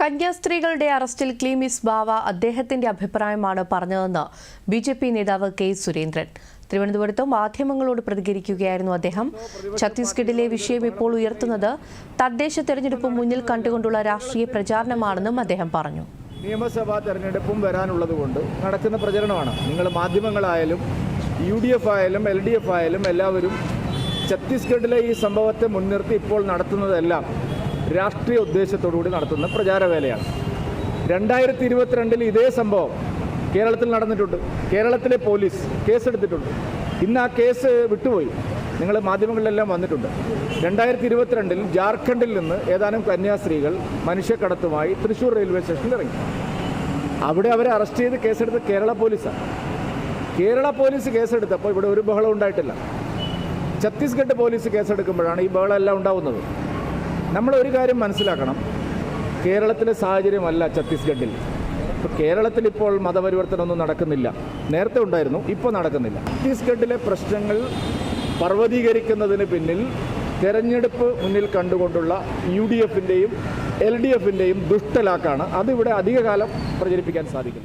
കന്യാസ്ത്രീകളുടെ അറസ്റ്റിൽ ക്ലീമിസ് ബാവ അദ്ദേഹത്തിന്റെ അഭിപ്രായമാണ് പറഞ്ഞതെന്ന് ബി ജെ പി നേതാവ് കെ സുരേന്ദ്രൻ. തിരുവനന്തപുരത്ത് മാധ്യമങ്ങളോട് പ്രതികരിക്കുകയായിരുന്നു അദ്ദേഹം. ഛത്തീസ്ഗഡിലെ വിഷയം ഇപ്പോൾ ഉയർത്തുന്നത് തദ്ദേശ തെരഞ്ഞെടുപ്പ് മുന്നിൽ കണ്ടുകൊണ്ടുള്ള രാഷ്ട്രീയ പ്രചാരണമാണെന്നും അദ്ദേഹം പറഞ്ഞു. നിയമസഭാ തെരഞ്ഞെടുപ്പും വരാനുള്ളത് കൊണ്ട് നടക്കുന്ന പ്രചരണമാണ്. നിങ്ങൾ മാധ്യമങ്ങളായാലും യു ഡി എഫ് ആയാലും എൽ ഡി എഫ് ആയാലും എല്ലാവരും ഛത്തീസ്ഗഡിലെ ഈ സംഭവത്തെ മുൻനിർത്തി ഇപ്പോൾ നടത്തുന്നതെല്ലാം രാഷ്ട്രീയ ഉദ്ദേശത്തോടുകൂടി നടത്തുന്ന പ്രചാരവേലയാണ്. രണ്ടായിരത്തി ഇരുപത്തിരണ്ടിൽ ഇതേ സംഭവം കേരളത്തിൽ നടന്നിട്ടുണ്ട്. കേരളത്തിലെ പോലീസ് കേസെടുത്തിട്ടുണ്ട്. ഇന്ന് ആ കേസ് വിട്ടുപോയി. നിങ്ങൾ മാധ്യമങ്ങളിലെല്ലാം വന്നിട്ടുണ്ട്. രണ്ടായിരത്തി ഇരുപത്തിരണ്ടിൽ ജാർഖണ്ഡിൽ നിന്ന് ഏതാനും കന്യാസ്ത്രീകൾ മനുഷ്യക്കടത്തുമായി തൃശ്ശൂർ റെയിൽവേ സ്റ്റേഷനിൽ ഇറങ്ങി. അവിടെ അവരെ അറസ്റ്റ് ചെയ്ത് കേസെടുത്ത് കേരള പോലീസാണ്. കേരള പോലീസ് കേസെടുത്തപ്പോൾ ഇവിടെ ഒരു ബഹളം ഉണ്ടായിട്ടില്ല. ഛത്തീസ്ഗഡ് പോലീസ് കേസെടുക്കുമ്പോഴാണ് ഈ ബഹളം എല്ലാം ഉണ്ടാവുന്നത്. നമ്മൾ ഒരു കാര്യം മനസ്സിലാക്കണം. കേരളത്തിലെ സാഹചര്യമല്ല ഛത്തീസ്ഗഡിൽ. ഇപ്പോൾ കേരളത്തിൽ ഇപ്പോൾ മതപരിവർത്തനമൊന്നും നടക്കുന്നില്ല. നേരത്തെ ഉണ്ടായിരുന്നു ഇപ്പോൾ നടക്കുന്നില്ല. ഛത്തീസ്ഗഡിലെ പ്രശ്നങ്ങൾ പർവതീകരിക്കുന്നതിന് പിന്നിൽ തെരഞ്ഞെടുപ്പ് മുന്നിൽ കണ്ടുകൊണ്ടുള്ള യു ഡി എഫിന്റെയും എൽ ഡി എഫിന്റെയും ദുഷ്ടലാക്കാണ്. അതിവിടെ അധികകാലം പ്രചരിപ്പിക്കാൻ സാധിക്കുന്നത്